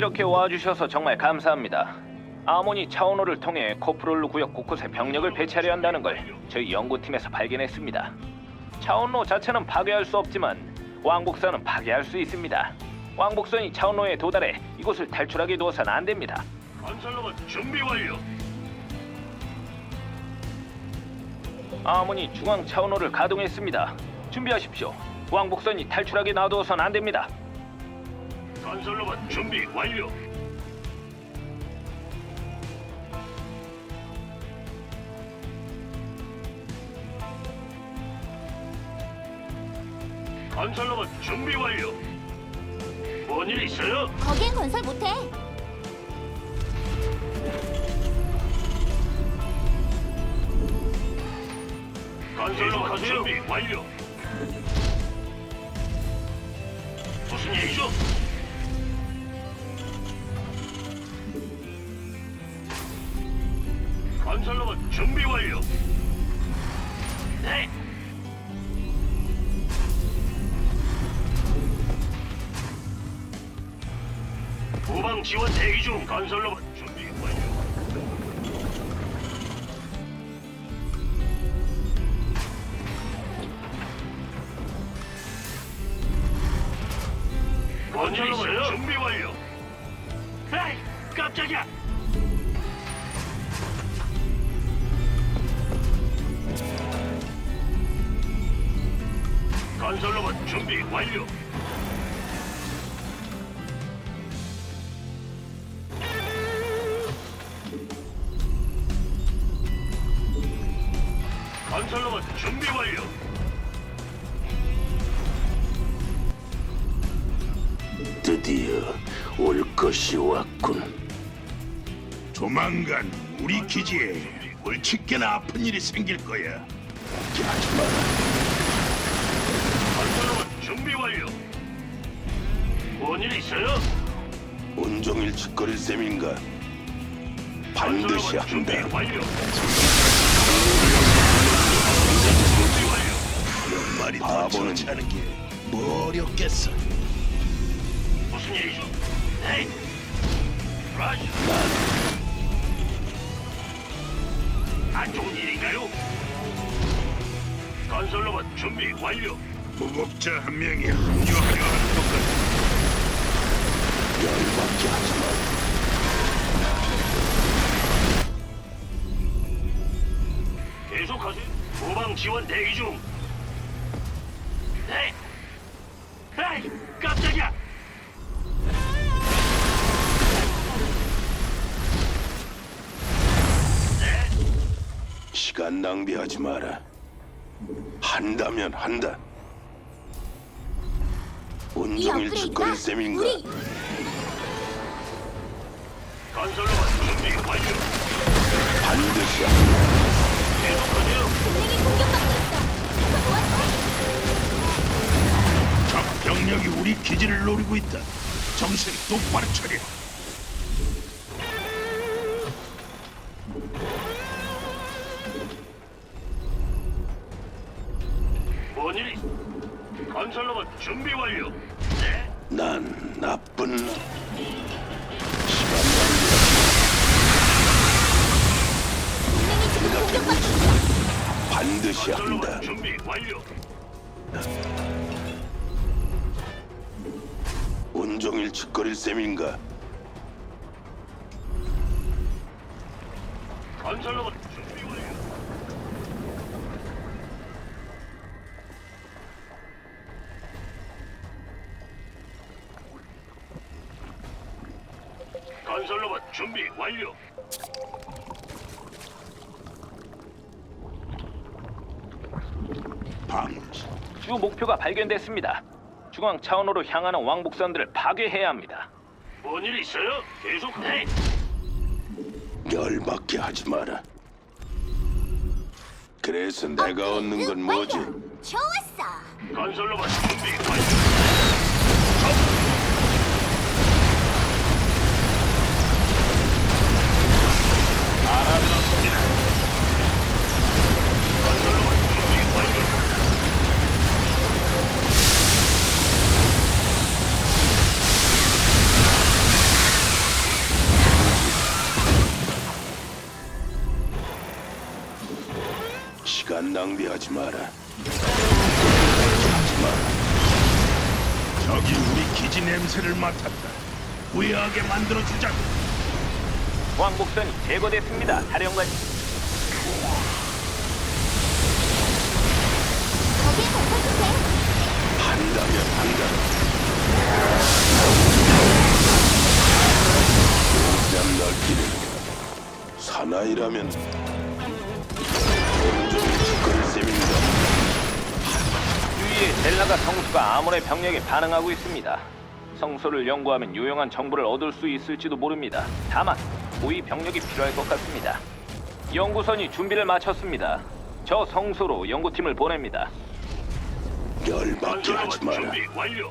이렇게 와주셔서 정말 감사합니다. 아모니 차원호를 통해 코프롤루 구역 곳곳에 병력을 배치하려 한다는 걸 저희 연구팀에서 발견했습니다. 차원로 자체는 파괴할 수 없지만 왕복선은 파괴할 수 있습니다. 왕복선이 차원로에 도달해 이곳을 탈출하게 두어서는 안 됩니다. 건설로봇 준비 완료. 아모니 중앙 차원호를 가동했습니다. 준비하십시오. 왕복선이 탈출하게 놔두어서는 안 됩니다. 건설로봇 준비 완료. 건설로봇 준비 완료. 뭔 일 있어요? 거기엔 건설 못해. 건설로봇 준비 완료. 무슨 일이죠? 뭔일 있어요? 준비 완료. 에이, 깜짝이야. 건설로봇 준비 완료. 드디어 올 것이 왔군. 조만간 우리 기지에 골칫게나 아픈 일이 생길 거야. 하지 마라. 건설로봇 준비 완료. 뭔일 있어요? 온종일 짓거릴 셈인가? 반드시 건설로봇 준비 한다. 완료. 말이 바보는 더 하는 게뭐 어렵겠어. 계속하세요. 후방 지원 대기 중. 시간 낭비하지 마라. 한다면 한다. 이 온종일 짓거릴 셈인가? 우리 건설로봇 준비 완료. 반드시 한다. 계속하세요. 동맹이 공격받고 있어. 가서 도와줘. 적 병력이 우리 기지를 노리고 있다. 정신 똑바로 차려. 뭔 일이? 건설로봇 준비 완료. 네. 난 나쁜 놈. 시간 동맹이 지금 공격받고 있어. 반드시 한다. 건설로봇 준비 완료. 온종일 짓거릴 셈인가? 건설로봇 건설 로봇 준비 완료. 방지. 주 목표가 발견됐습니다. 중앙 차원호로 향하는 왕복선들을 파괴해야 합니다. 뭔 일 있어요? 계속 네. 열받게 하지 마라. 그래서 내가 얻는 건 뭐지? 좋았어. 건설 로봇 준비 완료. 시간 낭비하지 마라. 적이 우리 기지 냄새를 맡았다. 후회하게 만들어 주자고. 왕복선이 제거됐습니다. 사령관님. 못해. 한다면 한다. 오지랖 넓기는 사나이라면 성수가 아몬의 병력에 반응하고 있습니다. 성소를 연구하면 유용한 정보를 얻을 수 있을지도 모릅니다. 다만 고위 병력이 필요할 것 같습니다. 연구선이 준비를 마쳤습니다. 저 성소로 연구팀을 보냅니다. 열받게 하지 마라. 준비 완료.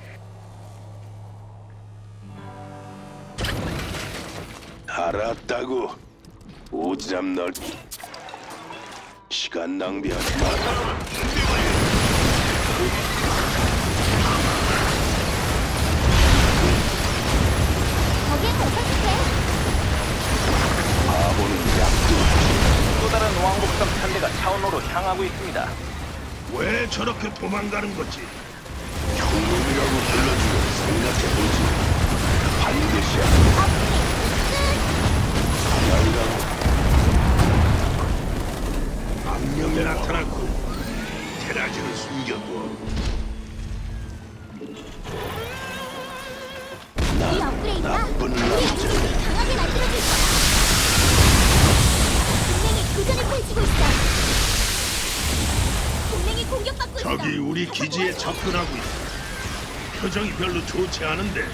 알았다고. 오지랖 넓기. 시간 낭비하지 마라. 준비 완료. 또 다른 왕복선 편대가 차원호로 향하고 있습니다. 왜 저렇게 도망가는 거지? 형님이라고 불러주면 생각해보지. 반드시 접근하고 있다. 표정이 별로 좋지 않은데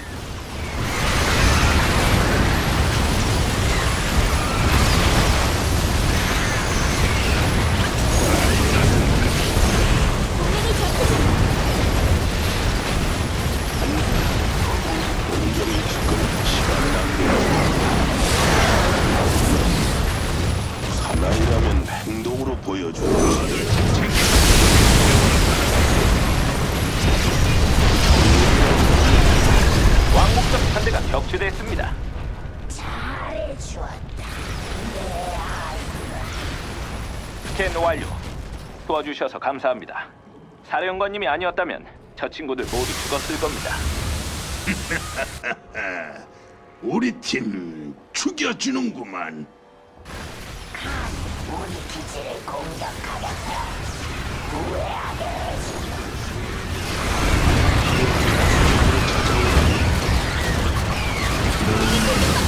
주셔서 감사합니다. 사령관님이 아니었다면 저 친구들 모두 죽었을 겁니다. 우리 팀 죽여주는구만. 업그레이드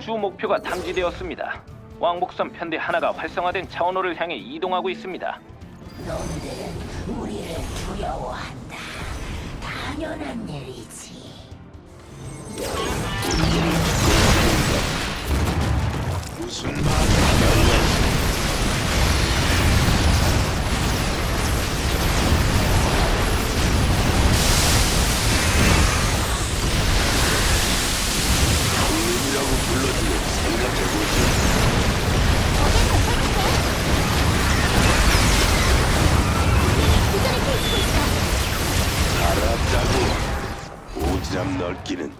주 목표가 탐지되었습니다. 왕복선 편대 하나가 활성화된 차원호를 향해 이동하고 있습니다. 무슨 말이야? 넓기는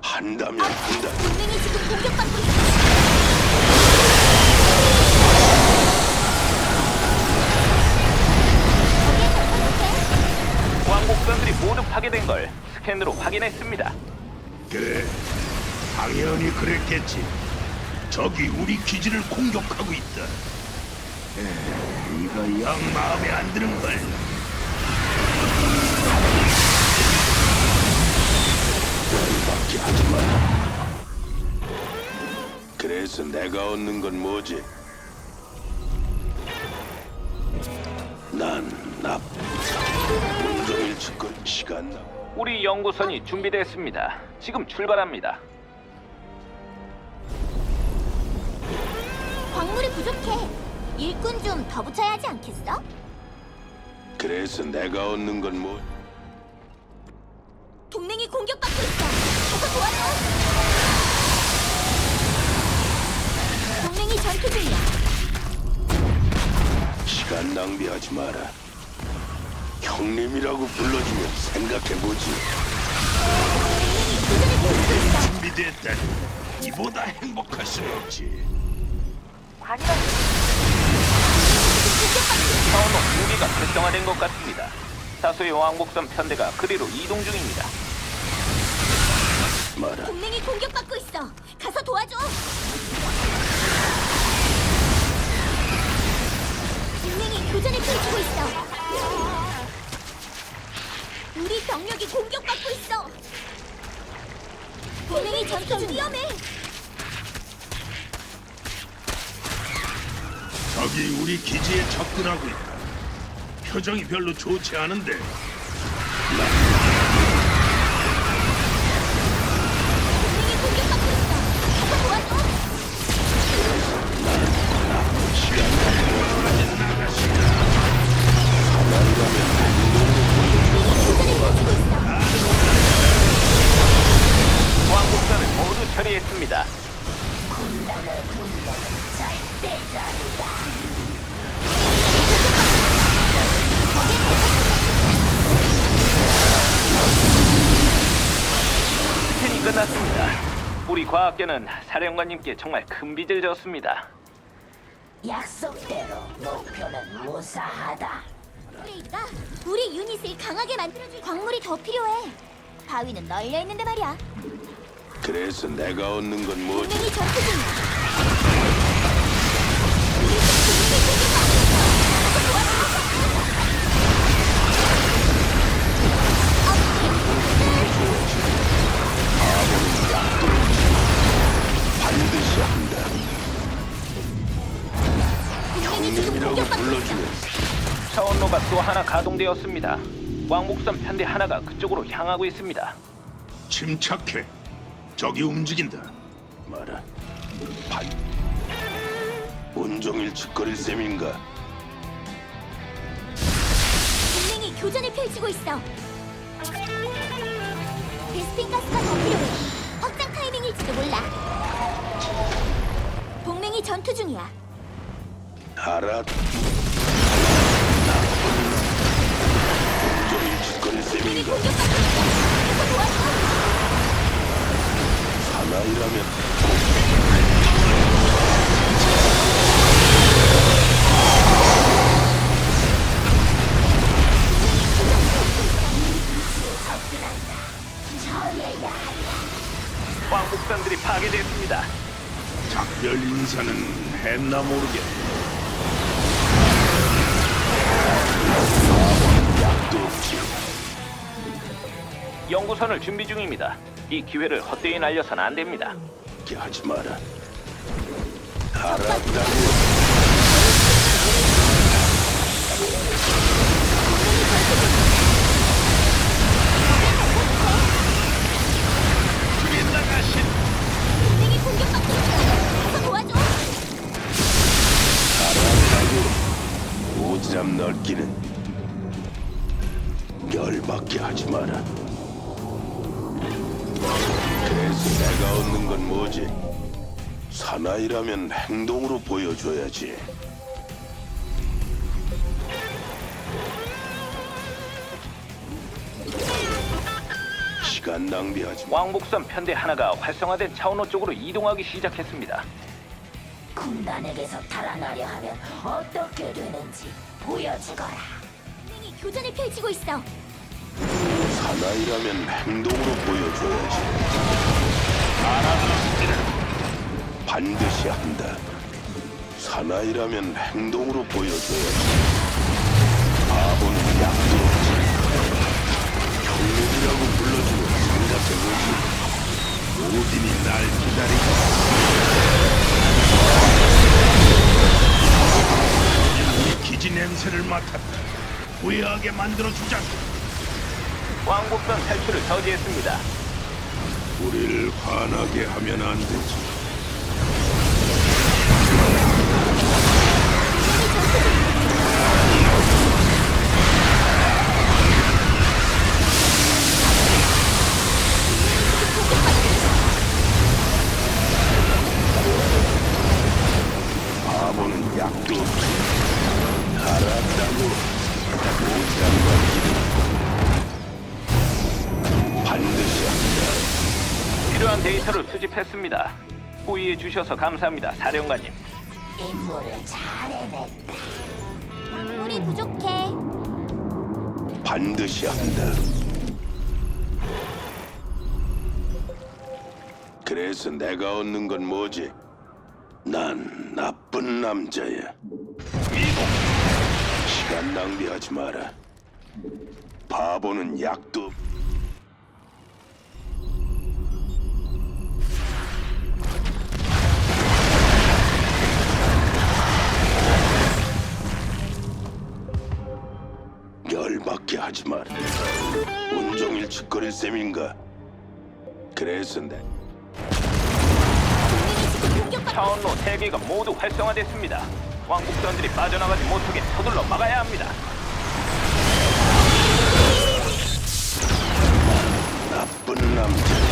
한다면 한다. 동맹이 지금 공격받고 있어. 거기에. 왕복선들이 모두 파괴된 걸 스캔으로 확인했습니다. 그래, 당연히 그랬겠지. 적이 우리 기지를 공격하고 있다. 에, 이거 영 마음에 안 드는 걸. 내가 얻는 건 뭐지? 난납 온종일 짓건 시간 우리 연구선이 준비됐습니다. 지금 출발합니다. 광물이 부족해. 일꾼 좀 더 붙여야 하 않겠어? 그래서 내가 얻는 건 뭐? 동맹이 공격받고 있어. 가서 도와줘. 전투 중이야. 시간 낭비하지 마라. 형님이라고 불러주면 생각해보지. 준비됐다니 이보다 행복할 수는 없지. 차원호 무기가 결정화된 것 같습니다. 다수의 왕복선 편대가 그리로 이동 중입니다. 마라. 동맹이 공격받고 있어. 가서 도와줘. 병력이 공격받고 있어. 동맹이 전투 중 위험해. 적이 우리 기지에 접근하고 있다. 표정이 별로 좋지 않은데 학계는 사령관님께 정말 큰 빚을 졌습니다. 약속대로 목표는 무사하다. 업그레이드가 우리 유닛을 강하게 만들어줄 광물이 더 필요해. 바위는 널려 있는데 말이야. 그래서 내가 얻는 건 뭐지? 동맹이 전투 중이야. 우리 동맹이 공격받고 있 동맹이 지금 공격받고 있어. 차원로가 또 하나 가동되었습니다. 왕복선 편대 하나가 그쪽으로 향하고 있습니다. 침착해. 적이 움직인다. 마라. 반. 온종일 짓거릴 셈인가? 동맹이 교전을 펼치고 있어. 베스핀 가스가 더 필요해. 확장 타이밍일지도 몰라. 동맹이 전투 중이야. 알아. 온종일 짓거릴 동맹이 셈인가? 공격받고 있어. 도와줘. 사나이라면 연구선을 준비 중입니다. 이 기회를 헛되이 날려선 안 됩니다. 하지 마라. 알았다고. 보여줘야지. 시간 낭비하지 마. 왕복선 편대 하나가 활성화된 차원호 쪽으로 이동하기 시작했습니다. 군단에게서 탈환하려 하면 어떻게 되는지 보여주거라. 동맹이 교전을 펼치고 있어. 사나이라면 행동으로 보여줘야지. 반드시 한다. 사나이라면 행동으로 보여줘야지. 바보는 약도 없지. 형님이라고 불러주면 생각해보지. 오딘이 날 기다리고 우리 기지 냄새를 맡았다. 후회하게 만들어 주자고. 왕복선 탈출을 저지했습니다. 우리를 화나게 하면 안 되지. 약도. 알았다고. 못한 건 반드시 한다. 필요한 데이터를 수집했습니다. 호의해 주셔서 감사합니다, 사령관님. 임무를 잘 해냈다. 광물이 부족해. 반드시 한다. 그래서 내가 얻는 건 뭐지? 난 나쁜 남자야. 시간 낭비하지 마라. 바보는 약도 없- 열받게 하지 마라. 온종일 짓거릴 셈인가? 그래서 내 차원로 3개가 모두 활성화됐습니다. 왕복선들이 빠져나가지 못하게 서둘러 막아야 합니다. 나쁜 남자.